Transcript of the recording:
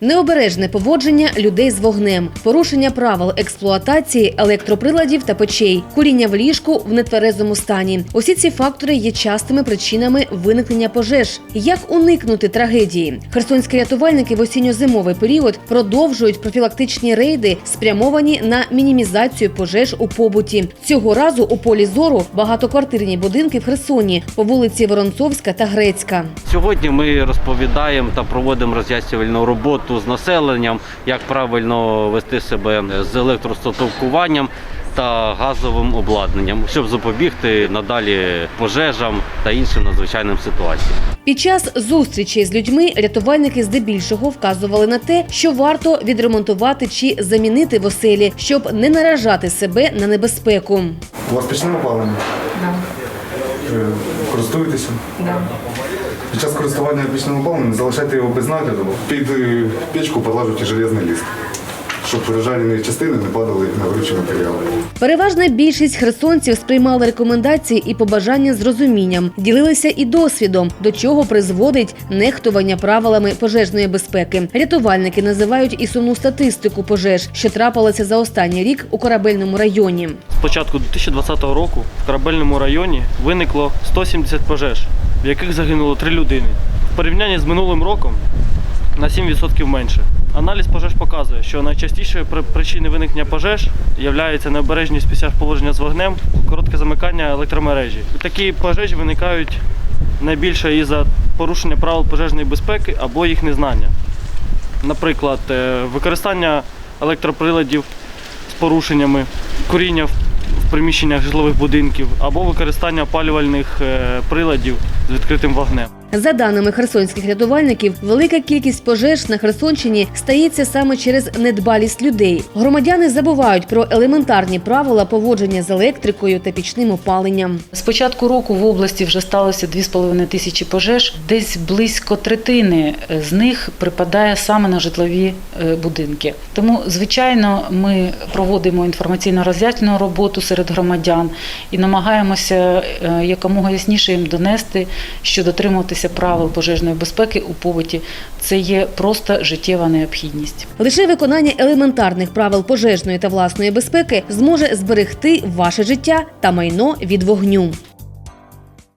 Необережне поводження людей з вогнем, порушення правил експлуатації електроприладів та печей, куріння в ліжку в нетверезому стані. Усі ці фактори є частими причинами виникнення пожеж. Як уникнути трагедії? Херсонські рятувальники в осінньо-зимовий період продовжують профілактичні рейди, спрямовані на мінімізацію пожеж у побуті. Цього разу у полі зору багатоквартирні будинки в Херсоні по вулиці Воронцовська та Грецька. Сьогодні ми розповідаємо та проводимо роз'яснювальну роботу з населенням, як правильно вести себе з електростатовкуванням та газовим обладнанням, щоб запобігти надалі пожежам та іншим надзвичайним ситуаціям. Під час зустрічей з людьми рятувальники здебільшого вказували на те, що варто відремонтувати чи замінити в оселі, щоб не наражати себе на небезпеку. У вас пічне опалення? Е, Користуєтеся? да. Під час користування пічним опаленням залишайте його без нагляду. Під е, печку подлажуйте железний лист, щоб пережарені частини не падали на горючі матеріали. Переважна більшість херсонців сприймали рекомендації і побажання з розумінням, ділилися і досвідом, до чого призводить нехтування правилами пожежної безпеки. Рятувальники називають і сумну статистику пожеж, що трапилася за останній рік у корабельному районі. З початку 2020 року в корабельному районі виникло 170 пожеж, в яких загинуло 3 людини. В порівнянні з минулим роком на 7% менше. Аналіз пожеж показує, що найчастішою при- причиною виникнення пожеж є необережність під час поводження з вогнем, коротке замикання електромережі. Такі пожежі виникають найбільше із-за порушення правил пожежної безпеки або їх незнання. Наприклад, е, використання електроприладів з порушеннями, куріння в в приміщеннях житлових будинків або використання опалювальних е, приладів з відкритим вогнем. За даними херсонських рятувальників, велика кількість пожеж на Херсонщині стається саме через недбалість людей. Громадяни забувають про елементарні правила поводження з електрикою та пічним опаленням. З початку року в області вже сталося 2,5 тисячі пожеж. Десь близько третини з них припадає саме на житлові е, будинки. Тому, звичайно, ми проводимо інформаційно роз'яснену роботу серед громадян і намагаємося е, якомога ясніше їм донести, що дотримуватися правил пожежної безпеки у побуті це є просто життєва необхідність. Лише виконання елементарних правил пожежної та власної безпеки зможе зберегти ваше життя та майно від вогню.